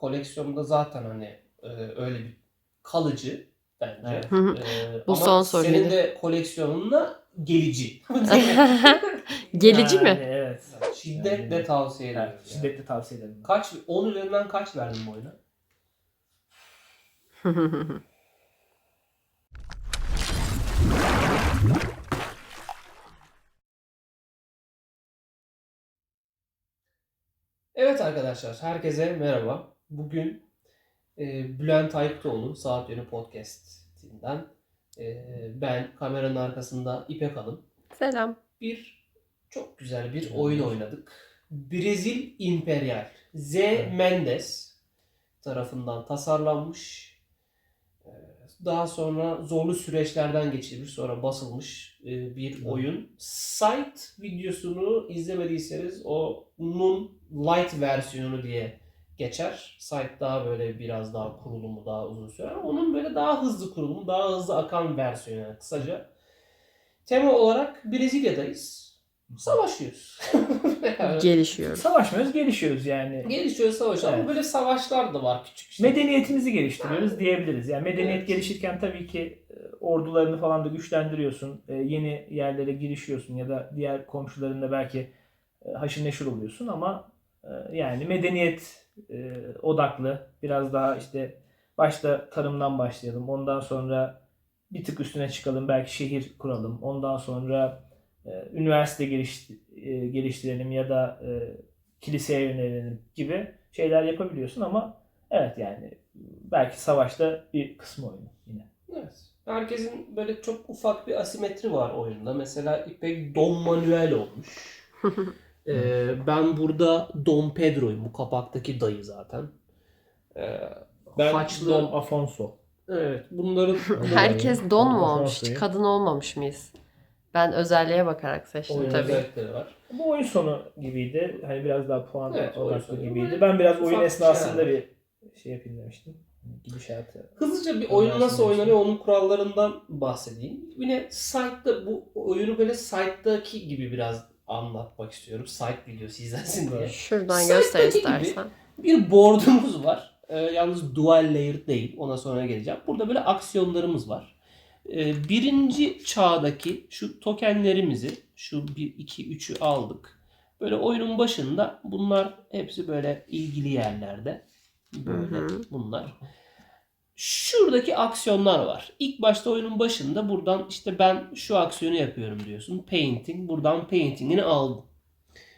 koleksiyonda zaten hani e, öyle bir kalıcı bence. Evet. Hı hı. E, Bu ama son soruydu. Senin de koleksiyonunla gelici. Gelici Yani mi? Evet. Şiddetle Yani- tavsiye ederim. Evet, ya. şiddetle tavsiye ederim. Kaç, 10 üzerinden kaç verdin bu oyuna? Evet arkadaşlar, herkese merhaba. Bugün e, Bülent Ayıktıoğlu Saat Yönü Podcast'inden e, ben kameranın arkasında İpek Hanım Selam. bir çok güzel bir oyun oynadık. Brezil Imperial. Z. Evet. Mendes tarafından tasarlanmış. Ee, Daha sonra zorlu süreçlerden geçirilmiş, sonra basılmış e, bir oyun. Site videosunu izlemediyseniz o onun light versiyonu diye geçer. Site daha böyle biraz daha kurulumu daha uzun sürer. Onun böyle daha hızlı kurulumu, daha hızlı akan versiyonu yani kısaca. Tema olarak Brezilya'dayız. Savaşıyoruz. Yani Gelişiyorum. Savaşmıyoruz, gelişiyoruz yani. Gelişiyor savaş ama Evet. böyle savaşlar da var küçük işte. Medeniyetimizi geliştiriyoruz diyebiliriz. Yani medeniyet Evet. gelişirken tabii ki e, ordularını falan da güçlendiriyorsun. E, Yeni yerlere girişiyorsun ya da diğer komşularınla belki e, haşır neşir oluyorsun ama yani medeniyet e, odaklı biraz daha işte başta tarımdan başlayalım. Ondan sonra bir tık üstüne çıkalım. Belki şehir kuralım. Ondan sonra e, üniversite e, geliştirelim ya da kiliseye yönelelim gibi şeyler yapabiliyorsun ama evet yani belki savaşta bir kısmı oyunu yine. Evet. Herkesin böyle çok ufak bir asimetri var oyunda. Mesela İpek Don Manuel olmuş. Ee, ben burada Don Pedro'yum. Bu kapaktaki dayı zaten. Ee, ben haçlı... Don Afonso. Evet. Bunların... Herkes don mu olmuş? Hiç kadın olmamış mıyız? Ben özelliğe bakarak seçtim Oyun tabii. özellikleri var. Bu oyun sonu gibiydi. Hani biraz daha puan Evet, odaklı gibiydi. Ben biraz oyun esnasında şeyler. bir şey yapayım demiştim. Gidişatı. Hızlıca bir oyun nasıl oynanıyor onun kurallarından bahsedeyim. Yine site'da bu oyunu böyle site'daki gibi biraz anlatmak istiyorum. Site videosu izlensin diye. Şuradan Site'daki göster istersen. Bir board'umuz var. Ee, yalnız dual layer değil. Ona sonra geleceğim. Burada böyle aksiyonlarımız var. Ee, birinci çağdaki şu tokenlerimizi şu 1, 2, 3'ü aldık. Böyle oyunun başında bunlar hepsi böyle ilgili yerlerde. Böyle Hı hı. bunlar. Şuradaki aksiyonlar var. İlk başta oyunun başında buradan işte ben şu aksiyonu yapıyorum diyorsun. Painting. Buradan paintingini aldım.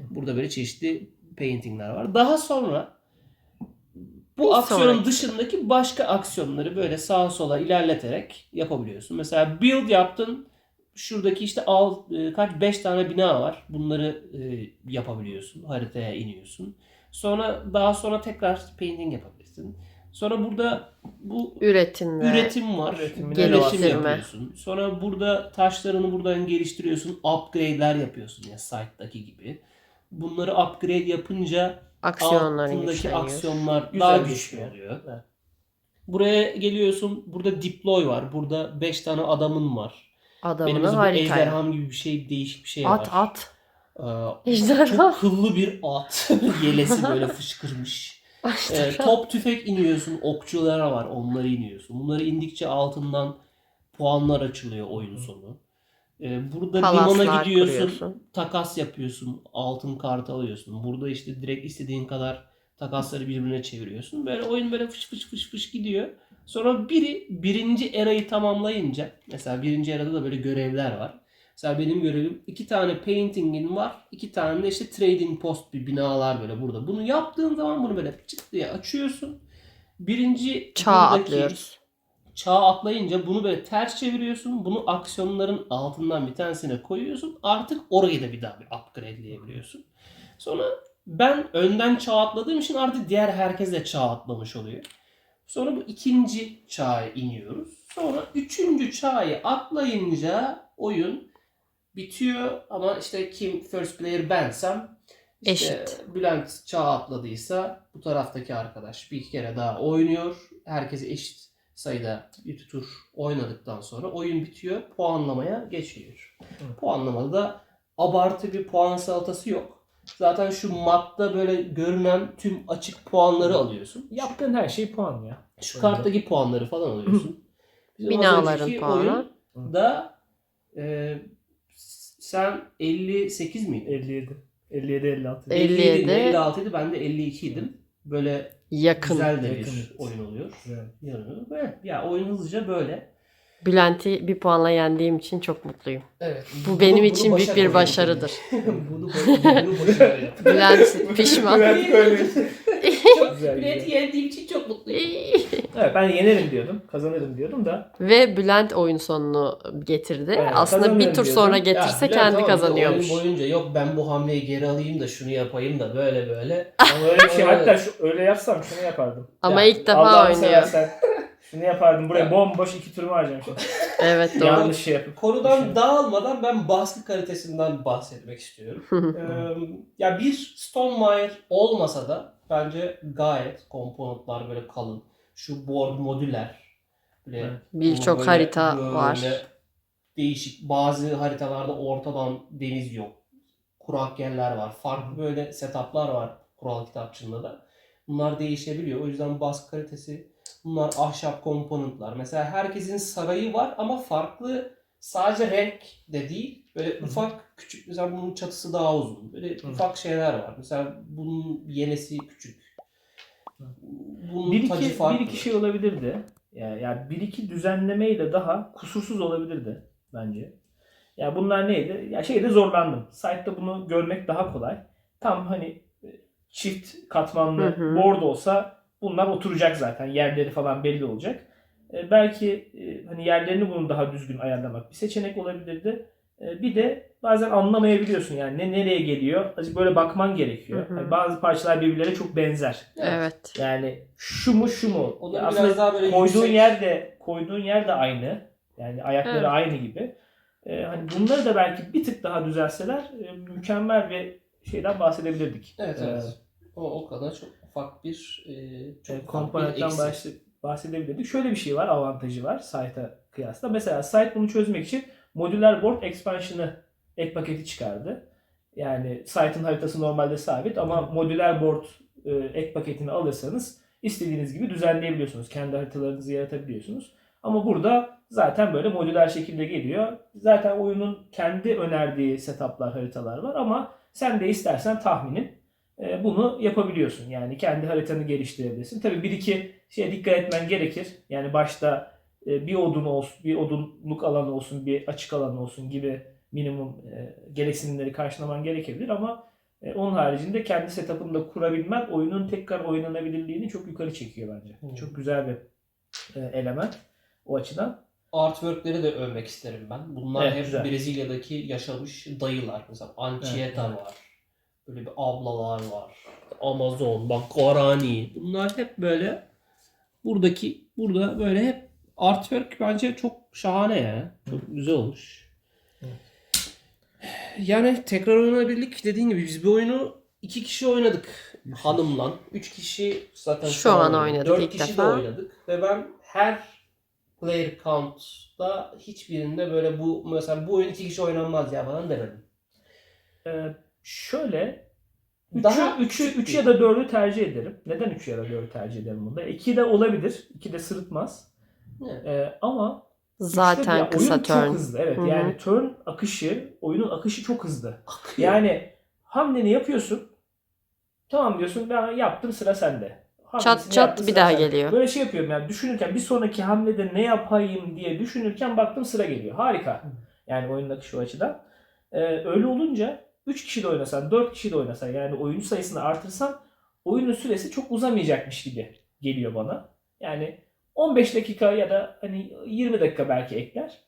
Burada böyle çeşitli paintingler var. Daha sonra bu Bir aksiyonun sonraki. dışındaki başka aksiyonları böyle sağa sola ilerleterek yapabiliyorsun. Mesela build yaptın. Şuradaki işte al e, kaç 5 tane bina var. Bunları e, yapabiliyorsun. Haritaya iniyorsun. Sonra daha sonra tekrar painting yapabilirsin. Sonra burada bu Üretim ve üretim var. Geliştirme. yapıyorsun. Sonra burada taşlarını buradan geliştiriyorsun. Upgrade'ler yapıyorsun ya site'daki gibi. Bunları upgrade yapınca aksiyonların altındaki aksiyonlar Güzel daha güçlü oluyor. Evet. Buraya geliyorsun. Burada deploy var. Burada 5 tane adamın var. Bu haritaya. ejderham gibi bir şey değişik bir şey At var. at. Ee, Ejderha. çok kıllı bir at. Yelesi böyle fışkırmış. Ee, top tüfek iniyorsun. Okçular var. Onları iniyorsun. Bunları indikçe altından puanlar açılıyor oyun sonu. Ee, burada limana Palaslar gidiyorsun. kuruyorsun. Takas yapıyorsun. Altın kart alıyorsun. Burada işte direkt istediğin kadar takasları birbirine çeviriyorsun. Böyle oyun böyle fış fış fış fış gidiyor. Sonra biri birinci erayı tamamlayınca mesela birinci erada da böyle görevler var. Mesela benim görevim iki tane painting'in var. iki tane de işte trading post bir binalar böyle burada. Bunu yaptığın zaman bunu böyle çıt diye açıyorsun. Birinci Çağ buradaki- atlıyoruz. Çağ atlayınca bunu böyle ters çeviriyorsun. Bunu aksiyonların altından bir tanesine koyuyorsun. Artık orayı da bir daha bir upgrade'leyebiliyorsun. Sonra ben önden çağ atladığım için artık diğer herkes de çağ atlamış oluyor. Sonra bu ikinci çağa iniyoruz. Sonra üçüncü çağı atlayınca oyun bitiyor ama işte kim first player bensem işte Eşit. Bülent çağ atladıysa bu taraftaki arkadaş bir kere daha oynuyor. Herkes eşit sayıda bir tur oynadıktan sonra oyun bitiyor. Puanlamaya geçiliyor. Hı. Puanlamada da abartı bir puan salatası yok. Zaten şu matta böyle görünen tüm açık puanları alıyorsun. Yaptığın her şey puan ya. Şu karttaki puanları falan alıyorsun. Bizim Binaların puanı. oyunda e, sen 58 miydin? 57. 57 56. 57. 57 56 idi ben de 52 idim. Böyle Yakın. güzel de Yakın. bir oyun oluyor. Evet. Yani, böyle. ya oyun hızlıca böyle. Bülent'i bir puanla yendiğim için çok mutluyum. Evet. Bu benim için büyük bir başarıdır. bunu, bunu başarı. Bülent pişman. Bülent böyle. Çok Güzel, Bilet'i güzel. yendiğim için çok mutluyum. Evet ben yenerim diyordum. Kazanırım diyordum da. Ve Bülent oyun sonunu getirdi. Evet, Aslında bir tur diyordum. sonra Ya getirse Bülent kendi de kazanıyormuş. Oyun boyunca yok ben bu hamleyi geri alayım da şunu yapayım da böyle böyle. Ama öyle bir şey hatta şu, öyle yapsam şunu yapardım. Ama Ya, ilk defa oynuyor. seversen şunu yapardım. Buraya Ya. bomboş iki turumu harcayacağım şimdi. Evet doğru. Yanlış şey yapıp. Konudan dağılmadan ben baskı kalitesinden bahsetmek istiyorum. Ee, ya bir Stonemaier olmasa da bence gayet komponentler böyle kalın. Şu board modüler. Böyle Evet. Birçok harita böyle var. Değişik. Bazı haritalarda ortadan deniz yok. Kurak yerler var. Farklı böyle setuplar var kural kitapçığında da. Bunlar değişebiliyor. O yüzden baskı kalitesi bunlar ahşap komponentler. Mesela herkesin sarayı var ama farklı sadece renk de değil. Böyle ufak küçük mesela bunun çatısı daha uzun. Böyle Hı. ufak şeyler var. Mesela bunun yenesi küçük. Bunun Bir iki, bir iki şey olabilirdi. Yani, yani bir iki düzenlemeyle daha kusursuz olabilirdi bence. Ya bunlar neydi? Ya şeyde zorlandım. Site'da bunu görmek daha kolay. Tam hani e, çift katmanlı Hı hı. board olsa bunlar oturacak zaten. Yerleri falan belli olacak. E, belki e, hani yerlerini bunu daha düzgün ayarlamak bir seçenek olabilirdi. E, bir de bazen anlamayabiliyorsun yani ne nereye geliyor. Azıcık böyle bakman gerekiyor. Hı hı. Hani bazı parçalar birbirlerine çok benzer. Evet. Yani şu mu şu mu? O da biraz aslında daha böyle koyduğun yüksek. yer de koyduğun yer de aynı. Yani ayakları Evet. aynı gibi. Ee, hani bunları da belki bir tık daha düzelseler e, mükemmel bir şeyden bahsedebilirdik. Evet Ee, evet. O, o kadar çok ufak bir e, çok e, komponentten bahsedebilirdik. Şöyle bir şey var avantajı var site'a kıyasla. Mesela site bunu çözmek için modüler board expansion'ı ek paketi çıkardı. Yani site'ın haritası normalde sabit ama modüler board e, ek paketini alırsanız istediğiniz gibi düzenleyebiliyorsunuz. Kendi haritalarınızı yaratabiliyorsunuz. Ama burada zaten böyle modüler şekilde geliyor. Zaten oyunun kendi önerdiği setuplar, haritalar var ama sen de istersen tahminin e, bunu yapabiliyorsun. Yani kendi haritanı geliştirebilirsin. Tabii bir iki şeye dikkat etmen gerekir. Yani başta bir odun olsun, bir odunluk alanı olsun, bir açık alan olsun gibi minimum e, gereksinimleri karşılaman gerekebilir ama e, onun haricinde kendi setup'ını da kurabilmen oyunun tekrar oynanabilirliğini çok yukarı çekiyor bence. Hmm. Çok güzel bir e, element o açıdan. Artwork'leri de övmek isterim ben. Bunlar Evet, hep güzel. Brezilya'daki yaşamış dayılar. Mesela Anchieta evet. var. Böyle bir ablalar var. Amazon, bak Guarani. Bunlar hep böyle buradaki burada böyle hep artwork bence çok şahane ya. Çok güzel olmuş. Yani tekrar oynanabilirlik dediğin gibi biz bu oyunu iki kişi oynadık hanımla. Üç kişi zaten Şu an oynadık. oynadık Dört ilk kişi defa. de oynadık. Ve ben her player count'da hiçbirinde böyle bu mesela bu oyun iki kişi oynanmaz ya falan demedim. Ee, şöyle Daha 3'ü 3'ü 3 ya da 4'ü tercih ederim. Neden 3 ya da 4'ü tercih ederim bunda? 2 de olabilir. 2 de sırıtmaz. Evet. Ee, ama Zaten de- kısa oyun turn. çok hızlı. Evet Hı hı. yani turn akışı, oyunun akışı çok hızlı. Akıyor. Yani hamleni yapıyorsun. Tamam diyorsun ben yaptım sıra sende. Hamlesini Çat çat bir daha sende. geliyor. Böyle şey yapıyorum yani düşünürken bir sonraki hamlede ne yapayım diye düşünürken baktım sıra geliyor. Harika. Yani oyunun akışı o açıdan. Ee, öyle olunca 3 kişi de oynasan, 4 kişi de oynasan yani oyuncu sayısını artırsan oyunun süresi çok uzamayacakmış gibi geliyor bana. Yani 15 dakika ya da hani 20 dakika belki ekler.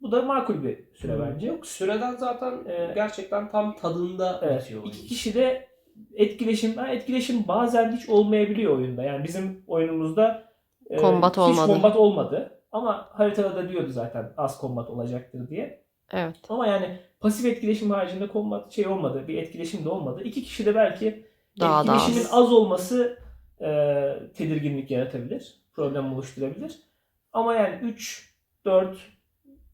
Bu da makul bir süre bence. Yok süreden zaten Ee, gerçekten tam tadında Evet. bitiyor oyun. İki kişi de etkileşim, ha, etkileşim bazen hiç olmayabiliyor oyunda. Yani bizim oyunumuzda e, Kombat hiç olmadı. kombat olmadı. Ama haritada da diyordu zaten az kombat olacaktır diye. Evet. Ama yani pasif etkileşim haricinde kombat şey olmadı. Bir etkileşim de olmadı. İki kişi de belki Daha da etkileşimin az. az olması e, tedirginlik yaratabilir. Problem oluşturabilir. Ama yani 3, 4,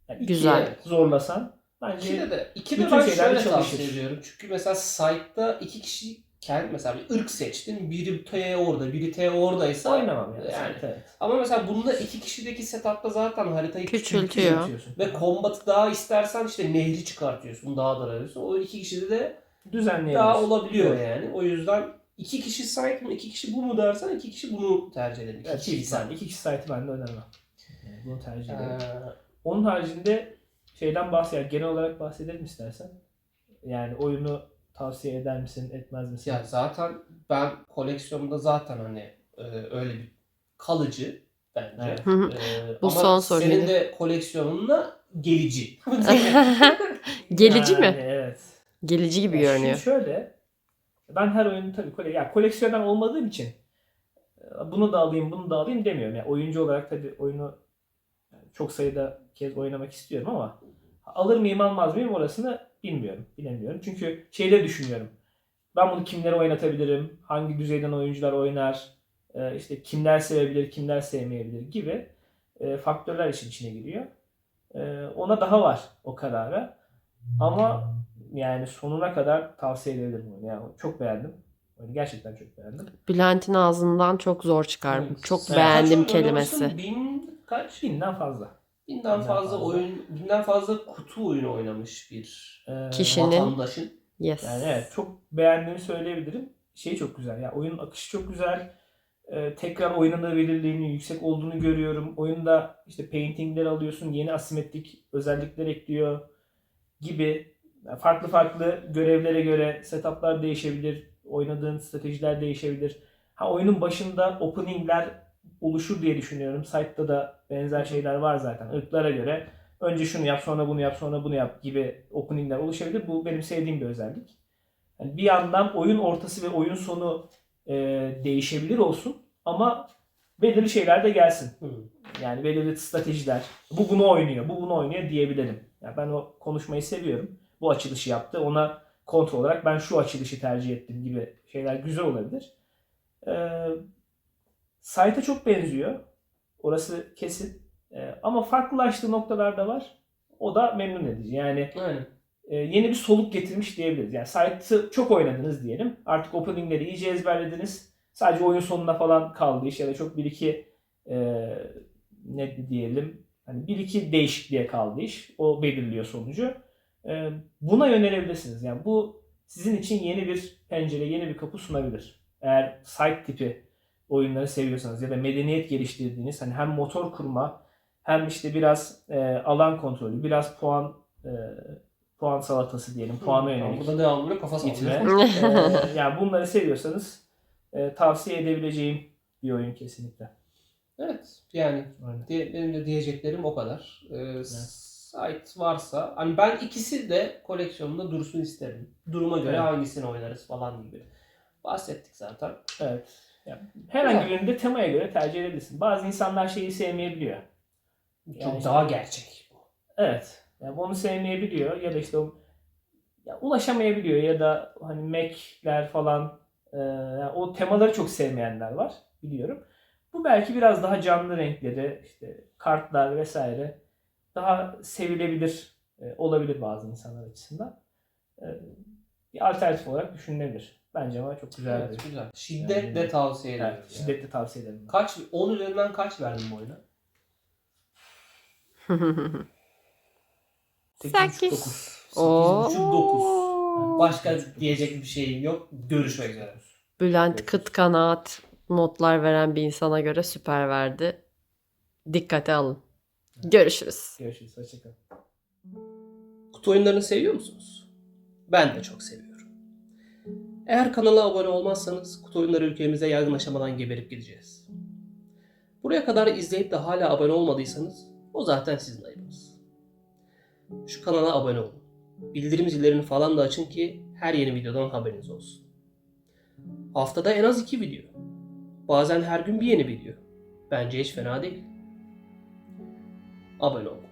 yani Güzel. zorlasan Bence İkide de, ikide bütün ben şeyler şöyle çalışır. tavsiye ediyorum. Çünkü mesela site'da iki kişiyken mesela bir ırk seçtin. Biri T orada, biri T oradaysa oynamam yani. Yani. Evet. Ama mesela bunda iki kişideki setup'ta zaten haritayı Küçültüyor. Küçültüyorsun. Ve kombatı daha istersen işte nehri çıkartıyorsun, daha daralıyorsun. O iki kişide de Düzenleyebilirsin. daha olabiliyor yani. O yüzden iki kişi site mi, iki kişi bu mu dersen iki kişi bunu tercih ederim. İki Evet, kişi ben. İki kişi site'i ben de önermem. Yani bunu tercih ederim. Ee, Onun haricinde şeyden bahsedelim. Genel olarak bahsedelim istersen. Yani oyunu tavsiye eder misin, etmez misin? ya zaten ben koleksiyonumda zaten hani e, öyle bir kalıcı bence. Evet. Ee, Bu ama son soru Senin de koleksiyonunla gelici. Gelici Yani mi? Evet. Gelici gibi Ya görünüyor. Şimdi şöyle. Ben her oyunu tabii kole ya koleksiyoner olmadığım için e, bunu da alayım, bunu da alayım demiyorum. Yani oyuncu olarak tabii oyunu yani çok sayıda kez oynamak istiyorum ama alır mıyım almaz mıyım orasını bilmiyorum. Bilemiyorum. Çünkü şeyleri düşünüyorum. Ben bunu kimlere oynatabilirim? Hangi düzeyden oyuncular oynar? e, işte kimler sevebilir, kimler sevmeyebilir gibi e, faktörler işin içine giriyor. Ona daha var o karara. Ama yani sonuna kadar tavsiye edebilirim onu. Yani çok beğendim. Oyunu gerçekten çok beğendim. Bülent'in ağzından çok zor çıkar. Evet. Çok Evet. beğendim kelimesi. Bin kaç? Binden fazla. Binden Binden fazla fazla. oyun, binden fazla kutu oyunu oynamış bir Ee, Kişinin- vatandaşın. Yes. Yani evet çok beğendiğimi söyleyebilirim. Şey çok güzel. Ya oyunun akışı çok güzel. Ee, tekrar oynanabilirliğinin yüksek olduğunu görüyorum. Oyunda işte paintingler alıyorsun, yeni asimetrik özellikler ekliyor gibi Yani farklı farklı görevlere göre setuplar değişebilir, oynadığın stratejiler değişebilir. Ha oyunun başında openingler oluşur diye düşünüyorum. Site'da da benzer şeyler var zaten. Irklara göre önce şunu yap, sonra bunu yap, sonra bunu yap gibi openingler oluşabilir. Bu benim sevdiğim bir özellik. Yani bir yandan oyun ortası ve oyun sonu e, değişebilir olsun ama belirli şeyler de gelsin. Hı. Yani belirli stratejiler. Bu bunu oynuyor, bu bunu oynuyor diyebilirim. Yani ben o konuşmayı seviyorum. Bu açılışı yaptı. Ona kontrol olarak ben şu açılışı tercih ettim gibi şeyler güzel olabilir. Ee, site'a çok benziyor. Orası kesin. Ee, ama farklılaştığı noktalar da var. O da memnun edici. Yani Aynen. e, yeni bir soluk getirmiş diyebiliriz. Yani site'ı çok oynadınız diyelim. Artık openingleri iyice ezberlediniz. Sadece oyun sonuna falan kaldı iş ya da çok bir iki e, ne diyelim hani bir iki değişikliğe kaldı iş. O belirliyor sonucu. E, buna yönelebilirsiniz. Yani bu sizin için yeni bir pencere, yeni bir kapı sunabilir. Eğer site tipi oyunları seviyorsanız ya da medeniyet geliştirdiğiniz hani hem motor kurma hem işte biraz e, alan kontrolü, biraz puan e, puan salatası diyelim, puana yönelik Burada devamlı kafa gitme. sallıyor. Ee, yani bunları seviyorsanız e, tavsiye edebileceğim bir oyun kesinlikle. Evet. Yani Aynen. diye- benim de diyeceklerim o kadar. Ee, Site varsa hani ben ikisi de koleksiyonumda dursun isterim. Duruma göre Evet. hangisini oynarız falan gibi. Bahsettik zaten. Evet. Yani herhangi birinde temaya göre tercih edebilirsin. Bazı insanlar şeyi sevmeyebiliyor. Çok Yani- daha gerçek bu. Evet. Yani onu sevmeyebiliyor ya da işte o ya ulaşamayabiliyor ya da hani Mac'ler falan e, yani o temaları çok sevmeyenler var biliyorum. Bu belki biraz daha canlı renkleri, işte kartlar vesaire daha sevilebilir e, olabilir bazı insanlar açısından. E, bir alternatif olarak düşünülebilir. Bence ama çok güzel. Evet, bir- güzel. Şiddetle tavsiye ederim. Evet, şiddetle tavsiye ederim. Kaç, 10 üzerinden kaç verdin bu oyuna? 8.5-9. Sekiz. Oo. 8.5-9. Başka diyecek bir şeyim yok. Görüşmek üzere. Bülent kıt kanaat notlar veren bir insana göre süper verdi. Dikkate alın. Görüşürüz. Görüşürüz. Hoşçakalın. Kutu oyunlarını seviyor musunuz? Ben de çok seviyorum. Eğer kanala abone olmazsanız kutu oyunları ülkemize yaygın aşamadan geberip gideceğiz. Buraya kadar izleyip de hala abone olmadıysanız o zaten sizin ayıbınız. Şu kanala abone olun. Bildirim zillerini falan da açın ki her yeni videodan haberiniz olsun. Haftada en az iki video. Bazen her gün bir yeni video. Bence hiç fena değil. Abone olun.